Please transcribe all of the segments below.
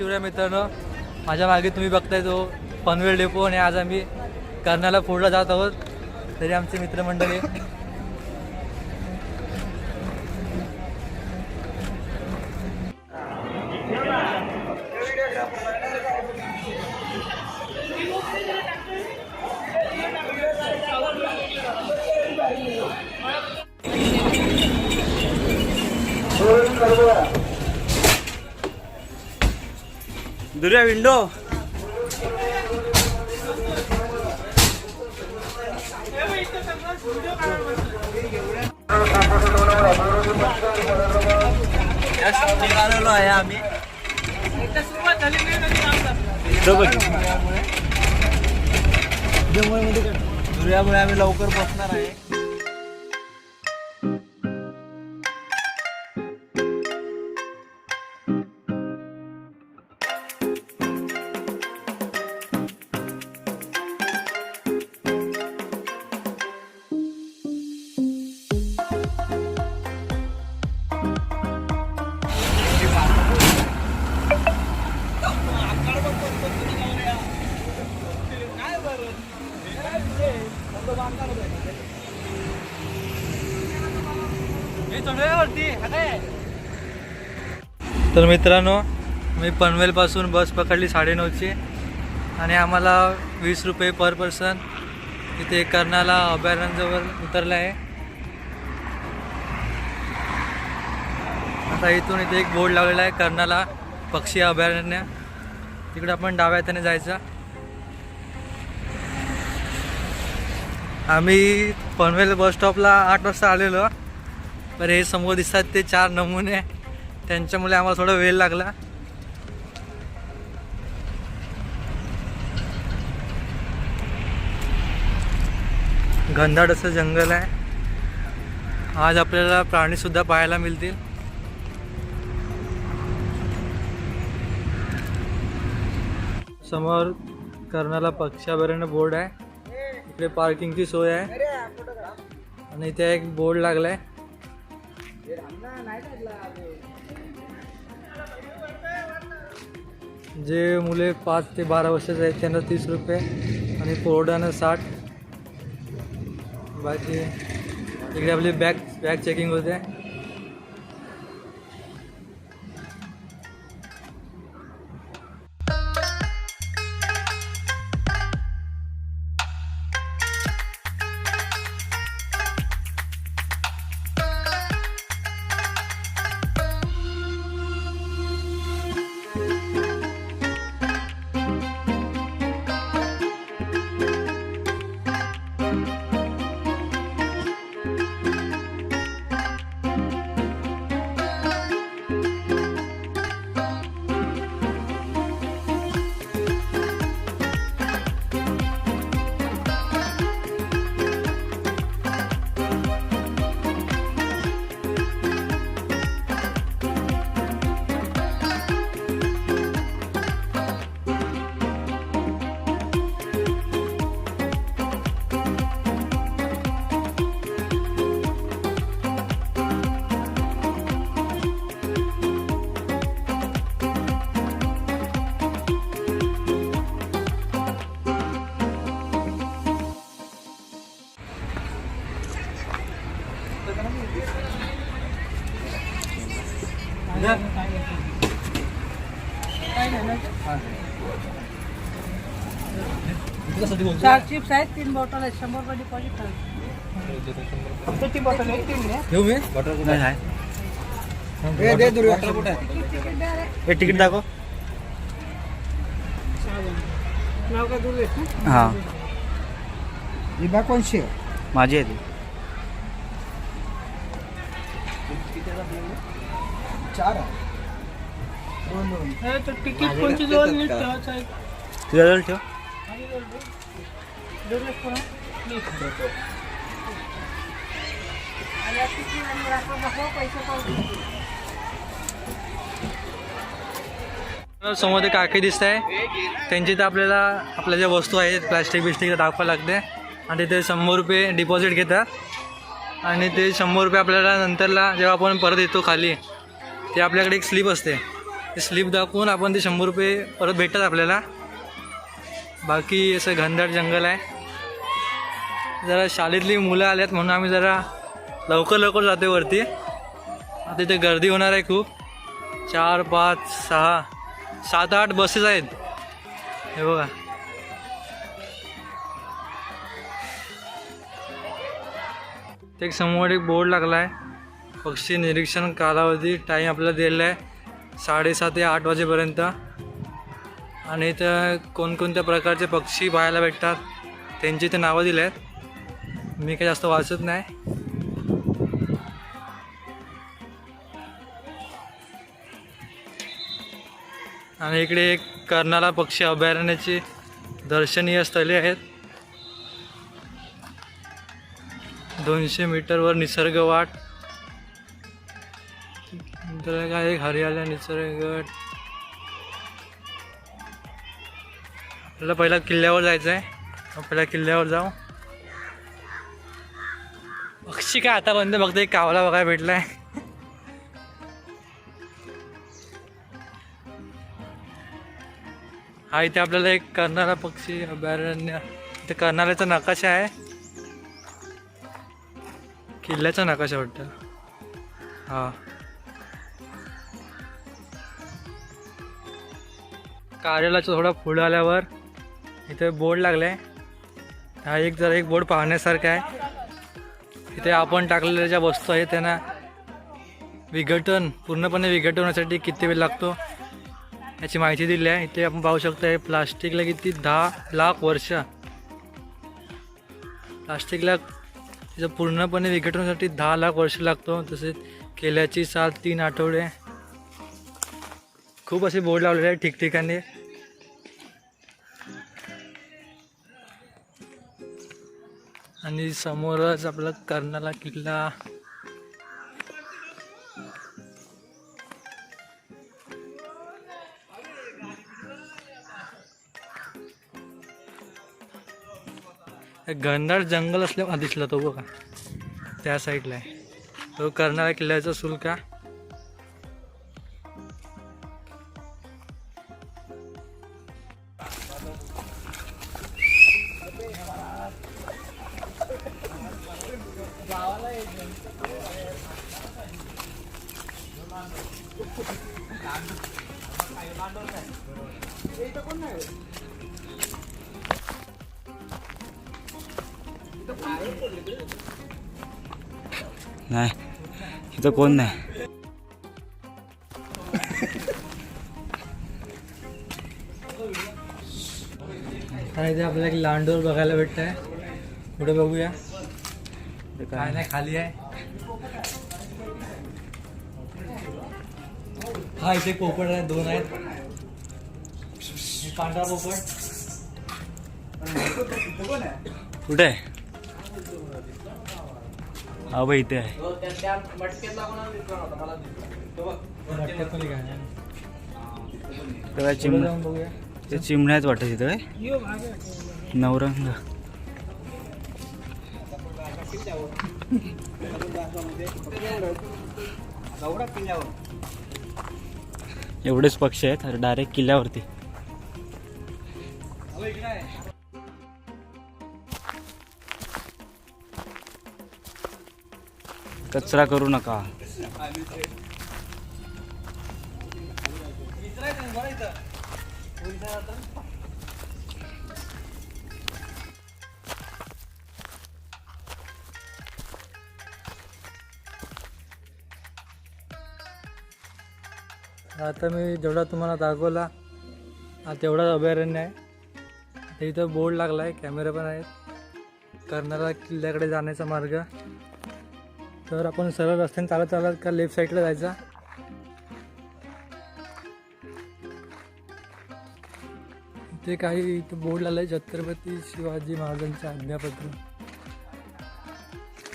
शिवराय मित्रांनो माझ्या मागे तुम्ही बघताय तो पनवेल डेपो आणि आज आम्ही कर्नाला फोडला जात आहोत. तरी आमचे मित्रमंडळी दुर्या विंडो. निघालेलो आहे आम्ही. दुर्यामुळे आम्ही लवकर बसणार आहे. तर मित्रांनो मी पनवेलपासून बस पकडली साडेनऊची आणि आम्हाला वीस रुपये पर पर्सन इथे कर्नाला अभयारण्याजवळ उतरलं आहे. आता इथून इथे एक बोर्ड लावलेला आहे कर्नाला पक्षी अभयारण्य. तिकडे आपण डाव्या हाताने जायचं. आम्ही पनवेल बस स्टॉपला आठ वाजता आलेलो. बरं हे समोर दिसतात ते चार नमुने. त्यांच्यामुळे आम्हाला थोडा वेळ लागला. घनदाट असं जंगल आहे. आज आपल्याला प्राणीसुद्धा पाहायला मिळतील. समोर कर्णाला पक्षाभरण बोर्ड आहे. इकडे पार्किंगची सोय आहे. आणि इथे एक बोर्ड लागलाय. जे मुले पाच ते बारा वर्षाचे आहेत त्यांना तीस रुपये आणि कोरडानं साठ. बाकी इकडे आपली बॅग बॅग चेकिंग होते. चार चिप्स आहेत तीन बॉटल आहेत. शंभर रुपये डिपॉझिट किती बॉटल आहेत तीन घ्या. घेऊ मी नाही आहे? हे तिकीट दाखव. नाव काय दुर्वेश ना हां. विभा कोणशी आहे माझी आहे ती. चार दोन दोन तिकीट कोणची जवळ नीट ठेवायचं आहे तुझ्याजवळ ठेव. आणि आणि दाखव, पैसे पावती. समोर ते काकी दिसत आहे त्यांची तर आपल्याला आपल्या ज्या वस्तू आहेत प्लास्टिक बिस्टिक दाखवावं लागते. आणि ते शंभर रुपये डिपॉझिट घेतात. आणि ते शंभर रुपये आपल्याला नंतरला जेव्हा आपण परत येतो खाली ते आपल्याकडे एक स्लिप असते. ते स्लिप दाखवून आपण ते शंभर रुपये परत भेटतात आपल्याला. बाकी असं घनदाट जंगल आहे. जरा शाळेतली मुलं आल्यात म्हणून आम्ही जरा लवकर लवकर जातो वरती. आता इथे गर्दी होणार आहे खूप. चार पाच सहा सात आठ बसेस आहेत. हे बघा. ते एक समोर एक बोर्ड लागला आहे पक्षी निरीक्षण कालावधी टाईम आपल्याला दिलेला आहे. साडेसात ते आठ वाजेपर्यंत. आणि इथं कोणकोणत्या प्रकारचे पक्षी पाहायला भेटतात त्यांची ते नावं दिली आहेत. मी काही जास्त वाचत नाही. आणि इकडे एक कर्नाला पक्षी अभयारण्याची दर्शनीय स्थळे आहेत. दोनशे मीटरवर निसर्ग वाट. नंतर काय एक हरियाला निसर्ग. आपल्याला पहिला किल्ल्यावर जायचं आहे पहिल्या किल्ल्यावर जाऊ. पक्षी काय आता बंद फक्त एक कावला बघायला भेटलाय. हा इथे आपल्याला एक कर्नाला पक्षी अभयारण्य. इथे कर्नाल्याचा नकाशा आहे. किल्ल्याचा नकाशा वाटतं. हा. कार्यालयाचं थोडा पुढं आल्यावर इथे बोर्ड लागला आहे हा एक जरा एक बोर्ड पाहण्यासारखा आहे. इथे आपण टाकलेल्या ज्या वस्तू आहेत त्यांना विघटन पूर्णपणे विघटन होण्यासाठी किती वेळ लागतो याची माहिती दिली आहे. इथे आपण पाहू शकतो हे प्लास्टिकला किती दहा लाख वर्ष. प्लास्टिकला तिचं पूर्णपणे विघटनासाठी दहा लाख वर्ष लागतो. तसेच केल्याची सात तीन आठवडे खूप असे बोर्ड लावलेले आहेत ठिकठिकाणी. आणि समोरच आपला कर्नाला किल्ला. घनदाट जंगल असल्या दिसला तो बघा. त्या साईडला आहे. तो कर्नाळा किल्ल्याचा सुलका. नाही. इथं कोण नाही? आणि इथे आपल्याला एक लांडोर बघायला भेटत आहे पुढे बघूया. काय? नाही खाली आहे. हा इथे पोपट आहे दोन आहेत. पोपट कुठे? आहे. हा बाई इथे आहे काय पुढे चिमण्या ते चिमण्याच वाटत इथं काय यो भाग आहे. नवरंग. एवढेच पक्षी आहेत अरे डायरेक्ट किल्ल्यावरती. कचरा करू नका. आता मी जेवढा तुम्हाला दाखवला हा तेवढाच अभयारण्य आहे. इथं बोर्ड लागला आहे कॅमेरा पण आहेत. कर्नाला किल्ल्याकडे जाण्याचा मार्ग. तर आपण सरळ रस्त्याने चालत चालत का लेफ्ट साईडला जायचा? इथे काही इथं बोर्ड लागलं आहे छत्रपती शिवाजी महाराजांचे आज्ञापत्र.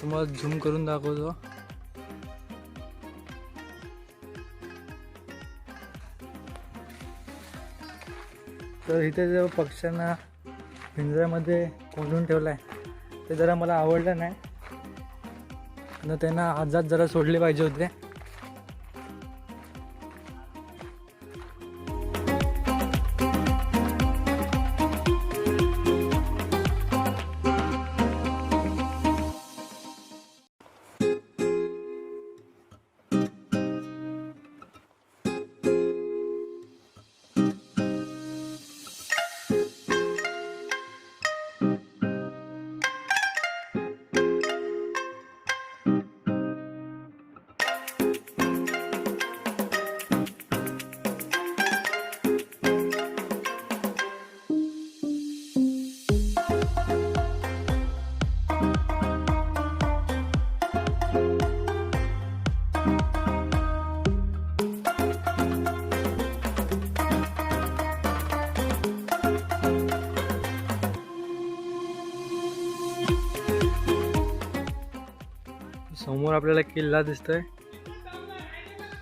तुम्हाला झूम करून दाखवतो. तर इथे जेव्हा पक्ष्यांना पिंजऱ्यामध्ये कोंडून ठेवलं आहे ते जरा मला आवडलं नाही. न त्यांना आजात जरा सोडले पाहिजे होते. समोर आपल्याला किल्ला दिसतोय.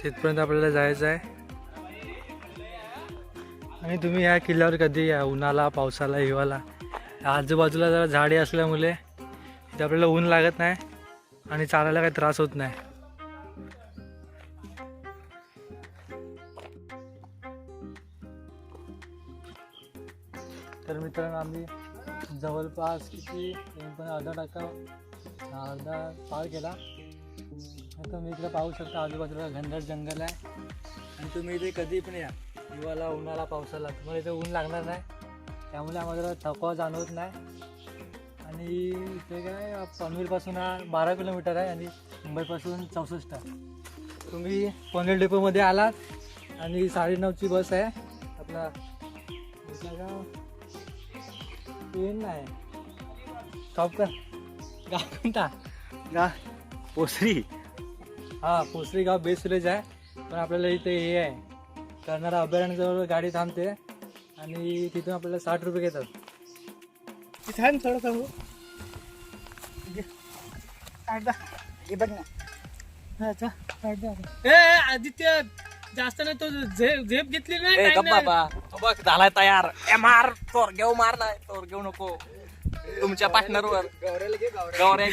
तिथपर्यंत आपल्याला जायचं आहे. आणि तुम्ही या किल्ल्यावर कधी या उन्हाला पावसाला हिवाला. आजूबाजूला जरा झाडे असल्यामुळे इथे आपल्याला ऊन लागत नाही आणि चालायला काही त्रास होत नाही. तर मित्रांनो आम्ही जवळपास किती पण अर्धा टक्का अर्धा पार केला. तुम्ही इकडे पाहू शकता आजूबाजूला घनदाट जंगल आहे. आणि तुम्ही इथे कधी पण या. हिवाला उन्हाला पावसाला तुम्हाला इथे ऊन लागणार नाही. त्यामुळे आम्हाला थकवा जाणवत नाही. आणि इथे काय पनवेलपासून हा बारा किलोमीटर आहे आणि मुंबईपासून चौसष्ट आहे. तुम्ही पनवेल डेपोमध्ये आलात आणि साडेनऊची बस आहे. आपला ट्रेन नाही. स्टॉप कर. गाव कोणता? गा पोसरी. हा पोसरी गाव बेस्ट विलेज आहे. पण आपल्याला इथे हे आहे. करणारा अभयारण्याजवळ गाडी थांबते. आणि तिथून आपल्याला साठ रुपये घेतात. थोडं सांगू हे. बघ ना. हा, काढ. ए आदित्य जास्त नाही तो झेप झेप घेतली नाही ए काय गप नाही. बाबा. तो बघ झालाय तयार. ए मार तोर घेऊ मार नाही तोर घेऊ नको. तुमच्या पार्टनरवर. गौऱ्या.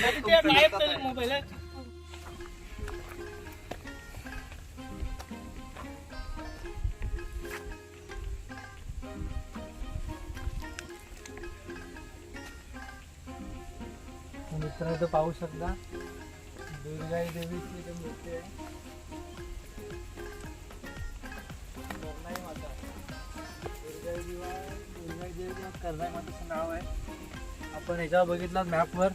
मित्रांनो इथं पाहू शकता दुर्गाई देवीची मूर्ती आहे दुर्गाई देवा दुर्गाई देवी किंवा करणाई माताचं नाव आहे. आपण ह्याच्यावर बघितलं मॅपवर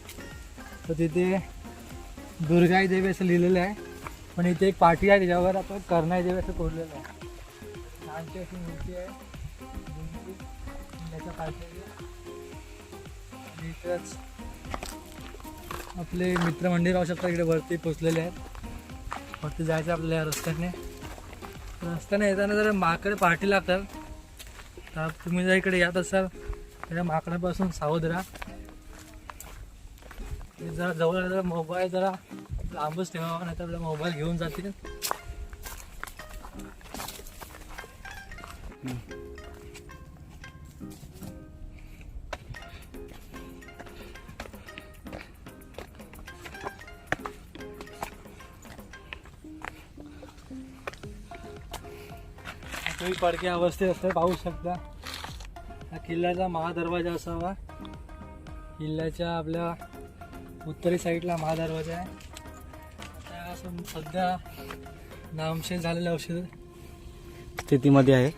तर तिथे दुर्गाई देवी असं लिहिलेलं आहे. पण इथे एक पाठी आहे त्याच्यावर आपण करणाई देवी असं कोरलेलं आहे. छानची अशी मूर्ती आहे. त्याच्या पाठी इथंच आपले मित्रमंडळी राहू शकतात इकडे वरती पोचलेले आहेत. वरती जायचं आपल्या रस्त्याने. रस्त्याने येताना जर माकडे पाठी लागतात. तर तुम्ही जर इकडे येत असाल तर माकडापासून सावध राहा. जरा जवळ जरा मोबाईल जरा लांबच ठेवावा नाही तर आपला मोबाईल घेऊन जातील. तुम्ही पडक्या अवस्थेत असते पाहू शकता. हा किल्ल्याचा महादरवाजा असावा. किल्ल्याच्या आपल्या उत्तरी साईडला महादरवाजा आहे. आता असं सध्या नामशेष झालेलं औषध स्थितीमध्ये आहे.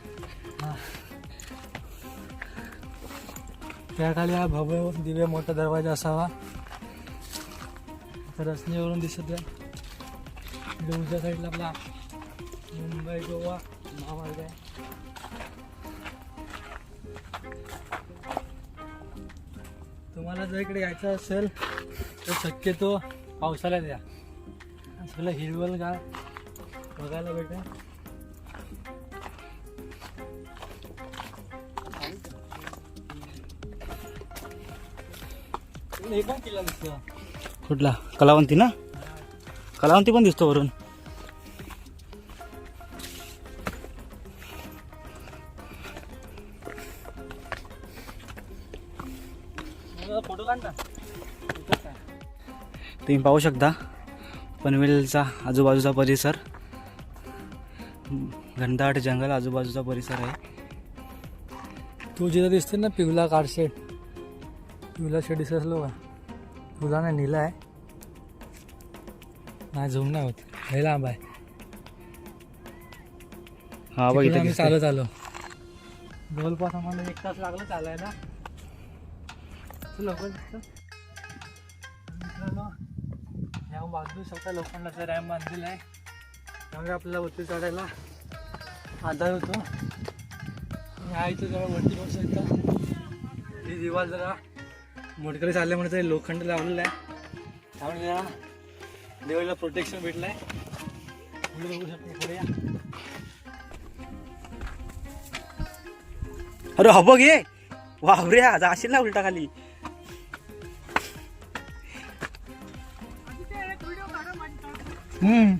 त्याखाली हा भव्य दिव्य मोठा दरवाजा असावा. रचनेवरून दिसत आहे. उजव्या साईडला आपला मुंबई गोवा महामार्ग आहे. तुम्हाला जर इकडे यायचं असेल तर शक्यतो पावसाळ्यात या सगळं हिरवलगार बघायला भेटेल. कुठला? कलावंती ना? कलावंती पण दिसतो वरून. तुम्ही पाहू शकता. पनवेलचा आजूबाजूचा परिसर. घनदाट जंगल आजूबाजूचा परिसर आहे. तू जिथं दिसते ना पिवला कारशेड पिवला शेड दिसत असलो का तुला नाही नीला आहे. नाही झूम नाही होत. लय लांब आहे. हा बघ इथे आम्ही. चालत आलो. जवळपास आम्हाला एक तास लागला चालायला. लवकर दिसतं. मित्रांनो ह्या बाजू शकता लोखंडाचा रॅम बांधलेला आहे. त्यामुळे आपल्याला वरती चढायला आधार होतो. आणि हा इथं जरा वरती बसू शकता ही दिवाल जरा मोडकरी चालल्यामुळे तरी लोखंड लावलेलं आहे. त्यामुळे जरा देवाला प्रोटेक्शन भेटलं आहे पुढे बघू शकतो पुढे या. अरे हबग ये. वावरे आज असेल ना उलटा खाली. हम्म.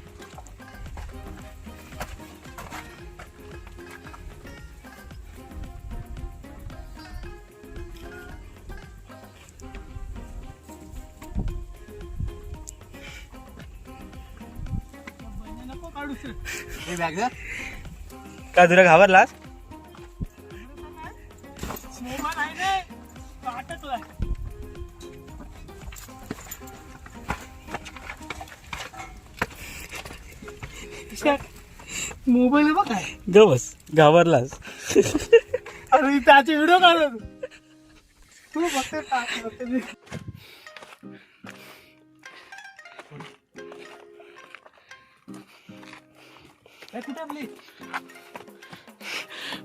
का तुला घाबरलास? मोबाईल बघ काय. ग बस घाबरलास. अरे त्याचे व्हिडिओ काढत तू फक्त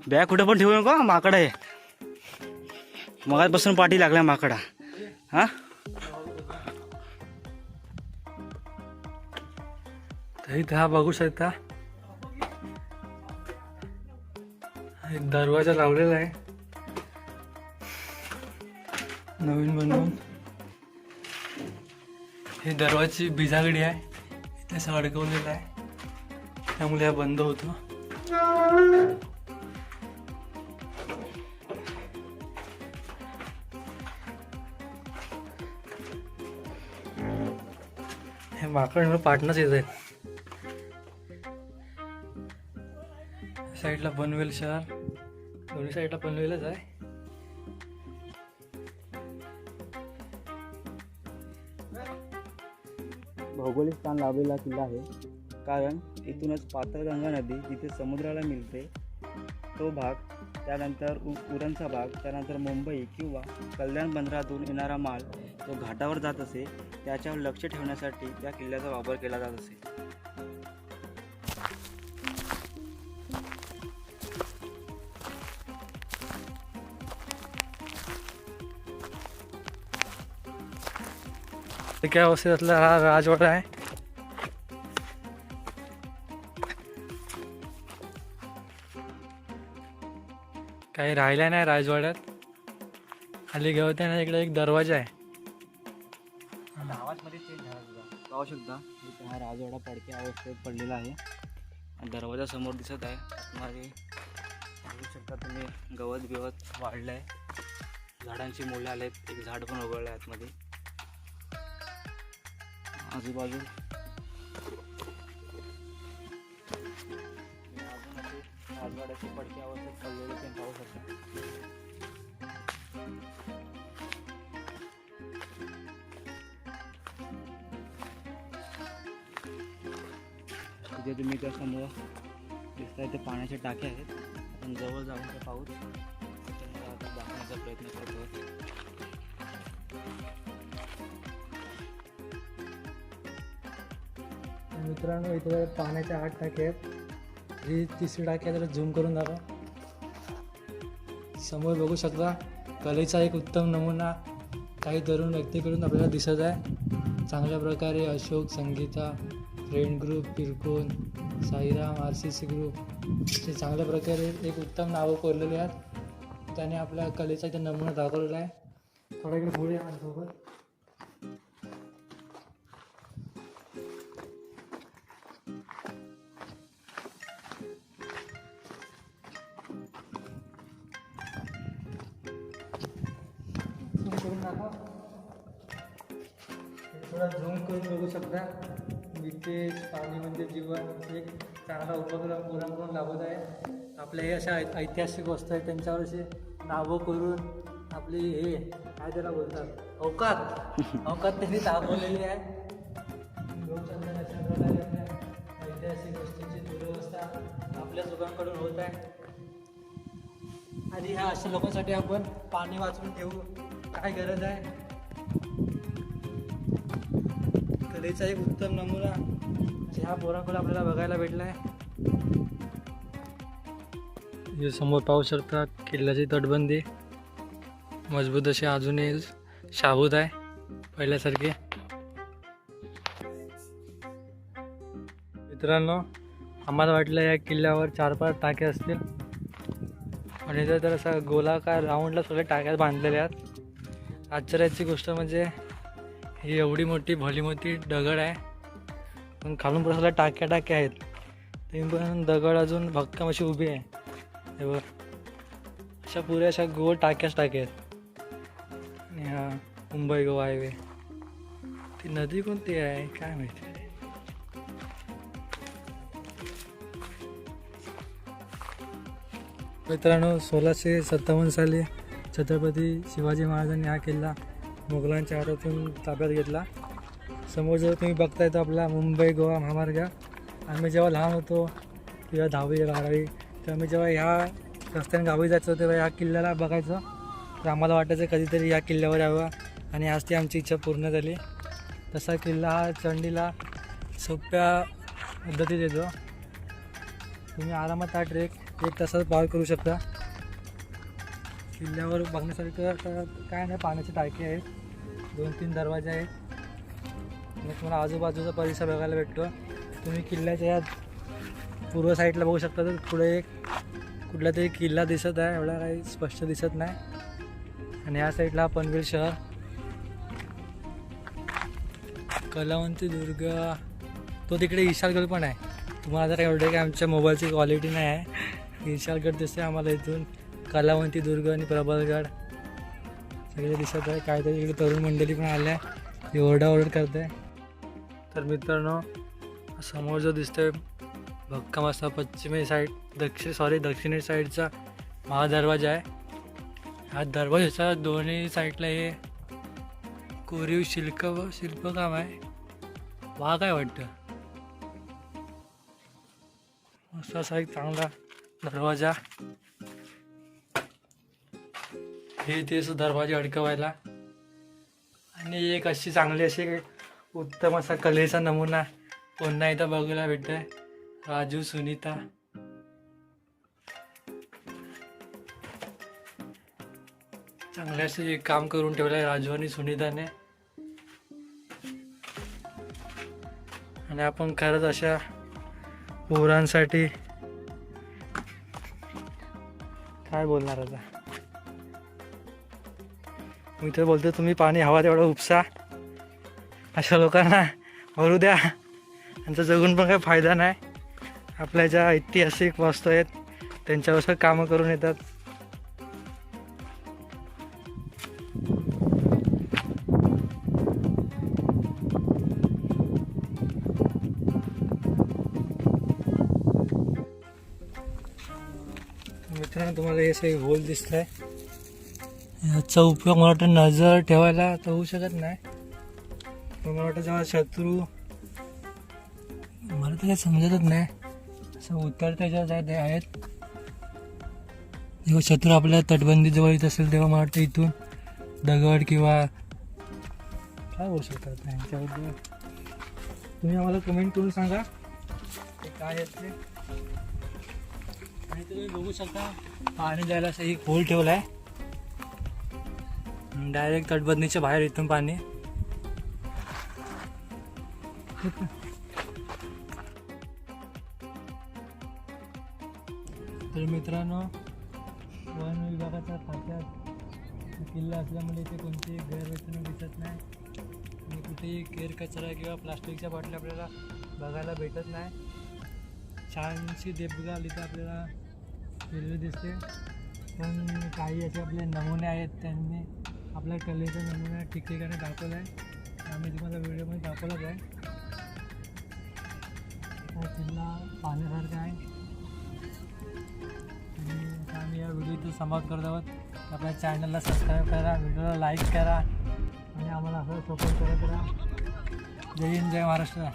बॅग कुठे पण ठेवू नको माकड आहे. मगाचपासून पाठी लागल्या माकडा. हा? इथे हा बघू शकता हा. एक दरवाजा लावलेला आहे. नवीन बनवून. ही दरवाजाची बिजागडी आहे. इथे असं अडकवलेलं आहे. त्यामुळे हा बंद होतो. हे माकड पाटणंच येत आहेत. साईडला पनवेल शहर. दोन्ही साईडला पनवेलच आहे. भौगोलिक स्थान लाभलेला किल्ला आहे. कारण इथूनच पातळगंगा नदी जिथे समुद्राला मिळते तो भाग त्यानंतर उ उरणचा भाग त्यानंतर मुंबई किंवा कल्याण बंदरातून येणारा माल जो घाटावर जात असे त्याच्यावर लक्ष ठेवण्यासाठी त्या किल्ल्याचा वापर केला जात असे. ते काय अवस्थेतला हा राजवाडा आहे काही राहिल्या नाही राजवाड्यात खाली गवत आहे ना इकडे एक दरवाजा आहे पाहू शकता इथे हा राजवाडा पडक्या अवस्थेत पडलेला आहे आणि दरवाजा समोर दिसत आहे आतमध्ये बघू शकता तुम्ही गवत बिवत वाढलं आहे झाडांची मुलं आलेत एक झाड पण उगवलं आहे आतमध्ये. आजूबाजू. अजून असे राजवाड्याची पडक्या अवस्थेत पडलेले ते पाहू शकता. तिथे तुम्ही त्या समोर दिसताय ते पाण्याचे टाके आहेत. आपण जवळ जाऊन ते पाहू. दाखवण्याचा प्रयत्न करतो मित्रांनो इथे पाण्याच्या आठ टाके आहेत. ही तिसरी टाकी आहे त्याला झूम करून दाखवा. समोर बघू शकता कलेचा एक उत्तम नमुना काही तरुण व्यक्तीकडून आपल्याला दिसत आहे. चांगल्या प्रकारे Ashok Sangeeta friend group Pirkon Sairam R C C group असे चांगल्या प्रकारे एक उत्तम नावं कोरलेली आहेत. त्याने आपल्या कलेचा इथे नमुना दाखवलेला आहे. थोडा इकडे पुढे सोबत हे थोडा झूम करून बघू शकता. नितेश पाणी म्हणजे जीवन. एक चांगला उपक्रम मुलांकडून लाभत आहे. आपल्या हे अशा ऐतिहासिक वस्तू आहेत. त्यांच्यावर असे नावं करून आपली हे काय त्याला बोलतात? अवकात. अवकात त्यांनी दाखवलेली आहे. शकता अशा प्रकारे आपल्या ऐतिहासिक वस्तूंची दुरवस्था आपल्या लोकांकडून होत आहे. आणि ह्या अशा लोकांसाठी आपण पाणी वाचवून ठेवू. काय गरज आहे? कलेचा एक उत्तम नमुना म्हणजे ह्या पोराकडे आपल्याला बघायला भेटला आहे हे समोर पाहू शकता किल्ल्याची तटबंदी. मजबूत अशी अजूनही शाबूत आहे पहिल्यासारखे. मित्रांनो आम्हाला वाटलं या किल्ल्यावर चार पाच टाक्या असतील. आणि जर तर असा गोलाकार राऊंडला सगळे टाक्यात बांधलेल्या आहेत. आश्चर्याची गोष्ट म्हणजे ही एवढी मोठी भली मोठी दगड आहे. पण खालून बसायला टाक्या टाक्या आहेत. ते पण दगड अजून भक्कम अशी उभी आहे. हे बघ. अशा पुऱ्या अशा गोल टाक्याच टाक्या आहेत. हा मुंबई गोवा हायवे ती नदी कोणती आहे? काय माहिती? मित्रांनो सोळाशे सत्तावन्न साली छत्रपती शिवाजी महाराजांनी हा किल्ला मुघलांच्या हातातून ताब्यात घेतला. समोर जर तुम्ही बघताय तर आपला मुंबई गोवा महामार्ग. आम्ही जेव्हा लहान होतो किंवा दहावी बारावी तर आम्ही जेव्हा ह्या रस्त्याने गावी जायचो तेव्हा ह्या किल्ल्याला बघायचो. तर आम्हाला वाटायचं कधीतरी या किल्ल्यावर यावं आणि आज ती आमची इच्छा पूर्ण झाली. तसा किल्ला हा चंडीला सोप्या पद्धतीत येतो. तुम्ही आरामात हा ट्रेक एक तासात पार करू शकता. किल्ल्यावर बघण्यासारखं तर काय नाही पाण्याची टाकी आहेत दोन तीन दरवाजे आहेत. आणि तुम्हाला आजूबाजूचा परिसर बघायला भेटतो. तुम्ही किल्ल्याच्या या पूर्व साईडला बघू शकता तर पुढे एक कुठला तरी किल्ला दिसत आहे. एवढा काही स्पष्ट दिसत नाही. आणि या साईडला पनवेल शहर. कलावंती दुर्ग. तो तिकडे ईशालगड पण आहे. तुम्हाला जर एवढं की आमच्या मोबाईलची क्वालिटी नाही आहे ईशालगड दिसते आम्हाला इथून. कलावंती दुर्ग आणि प्रबलगड. सगळे दिसत आहे काहीतरी इकडे तरुण मंडळी पण आल्या. ती ओरडाओरड करते तर मित्रांनो समोर जो दिसतोय भक्कम असा पश्चिमे साईड दक्षिण सॉरी दक्षिणे साईडचा महादरवाजा आहे. हा दरवाजाचा दोन्ही साईडला हे कोरीव शिल्प शिल्पकाम आहे. वा आहे वाटतं? मस्त असा एक चांगला दरवाजा. हे ते दरवाजे अडकवायला. आणि एक अशी चांगली अशी उत्तम असा कलेचा नमुना पुन्हा इथं बघायला भेटतोय. राजू सुनीता. चांगले असे एक काम करून ठेवलं आहे राजू आणि सुनीताने. आणि आपण खरंच अशा पोरांसाठी काय बोलणार आता? मी तर बोलतो तुम्ही पाणी हवा तेवढं उपसा. अशा लोकांना भरू द्या. त्यांचा जगून पण काही फायदा नाही. आपल्या ज्या ऐतिहासिक वस्तू आहेत त्यांच्यावर कामं करून येतात. मित्रांनो तुम्हाला हे सगळे होल दिसत आहे याचा उपयोग मला वाटतं नजर ठेवायला तर होऊ शकत नाही. पण मला वाटतं जेव्हा शत्रू मला तर काही समजतच नाही. असं उत्तर त्याच्यावर ते आहेत. जेव्हा शत्रू आपल्या तटबंदी जवळ येत असेल तेव्हा मला वाटतं इथून दगड किंवा काय होऊ शकतात त्यांच्याबद्दल तुम्ही आम्हाला कमेंट करून सांगा. ते काय आहेत ते. आणि तुम्ही बघू शकता पाणी जायला असं एक होल ठेवला आहे डायरेक्ट तटबंदीच्या बाहेर इथून पाणी. तर मित्रांनो वन विभागाचा खात्यात किल्ला असल्यामुळे इथे कोणतीही गैरवर्तणूक दिसत नाही. आणि कुठेही केर कचरा किंवा प्लास्टिकच्या बाटल्या आपल्याला बघायला भेटत नाही. छानशी देबगाल इथं आपल्याला हिरवी दिसते. पण काही असे आपले नमुने आहेत त्यांनी आपल्या कलेचा नमुना ठिकठिकाणी दाखवला आहे. आम्ही तुम्हाला व्हिडिओमध्ये दाखवलाच आहे. हा किल्ला पाहण्यासारखा आहे. आणि आम्ही या व्हिडिओ समाप्त करत आहोत. आपल्या चॅनलला सबस्क्राईब करा व्हिडिओला लाईक करा. आणि आम्हाला असं सपोर्ट करत राहा. जय हिंद जय महाराष्ट्र.